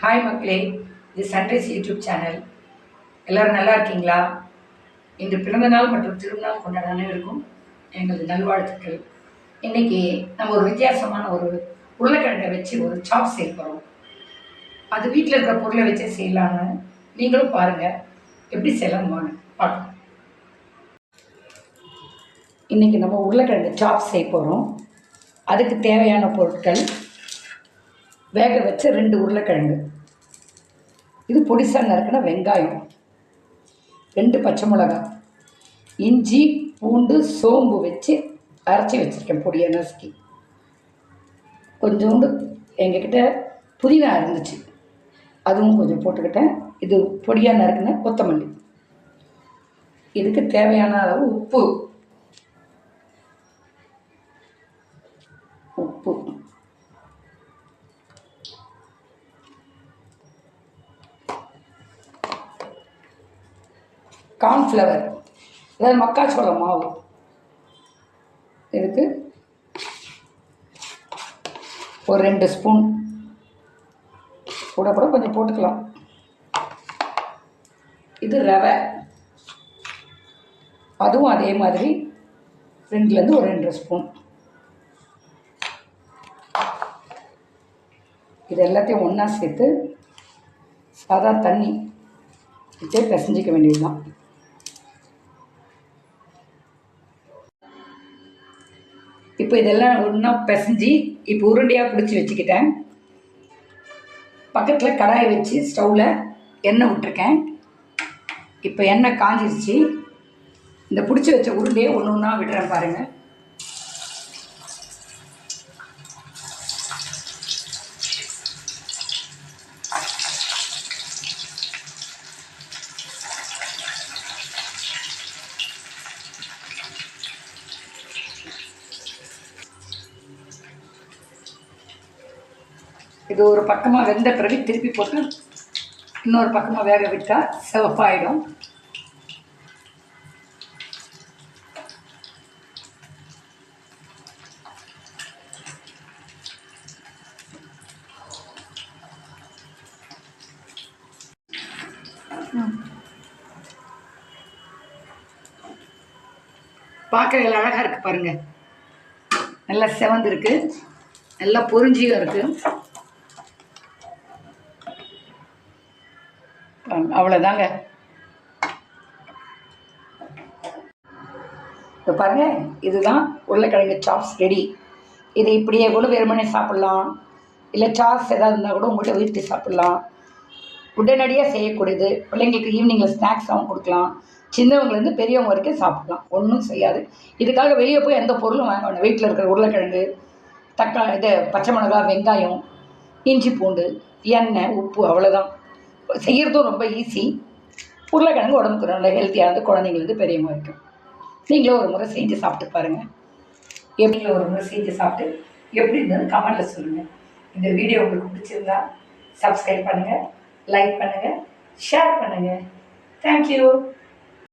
Hi மக்களே இது sunrise YouTube channel எல்லோரும் நல்லா இருக்கீங்களா? இன்று பிறந்தநாள் மற்றும் திருநாள் கொண்டாட அனைவருக்கும் எங்களது நல்வாழ்த்துக்கள். இன்றைக்கி நம்ம ஒரு வித்தியாசமான ஒரு உருளைக்கிழங்கை வச்சு ஒரு சாப் செய்ய போகிறோம் அது வீட்டில் இருக்கிற பொருளை வச்சு செய்யலான்னு நீங்களும் பாருங்கள் எப்படி செய்யலாமான்னு பார்க்கலாம் இன்றைக்கி நம்ம உருளைக்கிழங்கு சாப் செய்ய போகிறோம் அதுக்கு தேவையான பொருட்கள் வேக வச்ச ரெண்டு உருளைக்கிழங்கு. இது பொடிசாக நறுக்கின வெங்காயம் ரெண்டு பச்சை மிளகா இஞ்சி பூண்டு சோம்பு வச்சு அரைச்சி வச்சுருக்கேன் பொடியை நசுக்கி. கொஞ்சோண்டு எங்ககிட்ட புதினா இருந்துச்சு அதுவும் கொஞ்சம் போட்டுக்கிட்டேன். இது பொடியாக நறுக்கின கொத்தமல்லி. இதுக்கு தேவையான அளவு உப்பு. கார்ன்ஃப்ளவர். அதாவது மக்காச்சோள மாவு. இதுக்கு ஒரு ரெண்டு ஸ்பூன். கூட கூட கொஞ்சம் போட்டுக்கலாம். இது ரவை. அதுவும் அதே மாதிரி ரெண்டுலேருந்து ஒரு ரெண்டு ஸ்பூன். இது எல்லாத்தையும் ஒன்றா சேர்த்து சாதா தண்ணி வச்சே பிசைஞ்சிக்க வேண்டியதுதான். இப்போ இதெல்லாம் ஒன்றா பிசைஞ்சு இப்போ உருண்டையாக பிடிச்சி வச்சுக்கிட்டேன். பக்கத்தில் கடாயை வச்சு ஸ்டவ்வில் எண்ணெய் விட்டுருக்கேன். இப்போ எண்ணெய் காஞ்சிருச்சு. இந்த பிடிச்சி வச்ச உருண்டையை ஒன்று ஒன்றா விடுறேன் பாருங்கள் இது ஒரு பக்கமாக வெந்த பிறகு திருப்பி போட்டு இன்னொரு பக்கமாக வேக விட்டால் சிவப்பாயிடும். பார்க்க அழகாக இருக்குது பாருங்கள் நல்லா செவந்து இருக்குது நல்லா பொறிஞ்சியும் இருக்குது அவ்வளோதாங்க இப்போ பாருங்க இதுதான் உருளைக்கிழங்கு சாப்ஸ் ரெடி இதை இப்படியே கூட வெறுமனே சாப்பிட்லாம். இல்லை சாப்ஸ் ஏதாவது இருந்தால் கூட உங்கள்கிட்ட வீட்டு சாப்பிட்லாம். உடனடியாக செய்யக்கூடியது பிள்ளைங்களுக்கு ஈவினிங்கில் ஸ்நாக்ஸாகவும் கொடுக்கலாம். சின்னவங்கலேருந்து பெரியவங்க வரைக்கும் சாப்பிட்லாம். ஒன்றும் செய்யாது. இதுக்காக வெளியே போய் எந்த பொருளும் வாங்க வேண்டாம். வீட்டில் இருக்கிற உருளைக்கிழங்கு தக்காளி இது பச்சை மிளகா வெங்காயம் இஞ்சி பூண்டு எண்ணெய் உப்பு அவ்வளோதான் செய்கிறதும் ரொம்ப ஈஸி உருளைக்கிழங்கு உடம்புக்கு நல்ல ஹெல்த்தியானது குழந்தைங்களுக்கு பெரியவங்க வரைக்கும் நீங்களும் ஒரு முறை செஞ்சு சாப்பிட்டு பாருங்கள் எப்படி ஒரு முறை செஞ்சு சாப்பிட்டு எப்படி இருந்தது கமெண்டில் சொல்லுங்கள் இந்த வீடியோ உங்களுக்கு பிடிச்சிருந்தா சப்ஸ்கிரைப் பண்ணுங்கள் லைக் பண்ணுங்கள் ஷேர் பண்ணுங்கள் தேங்க்யூ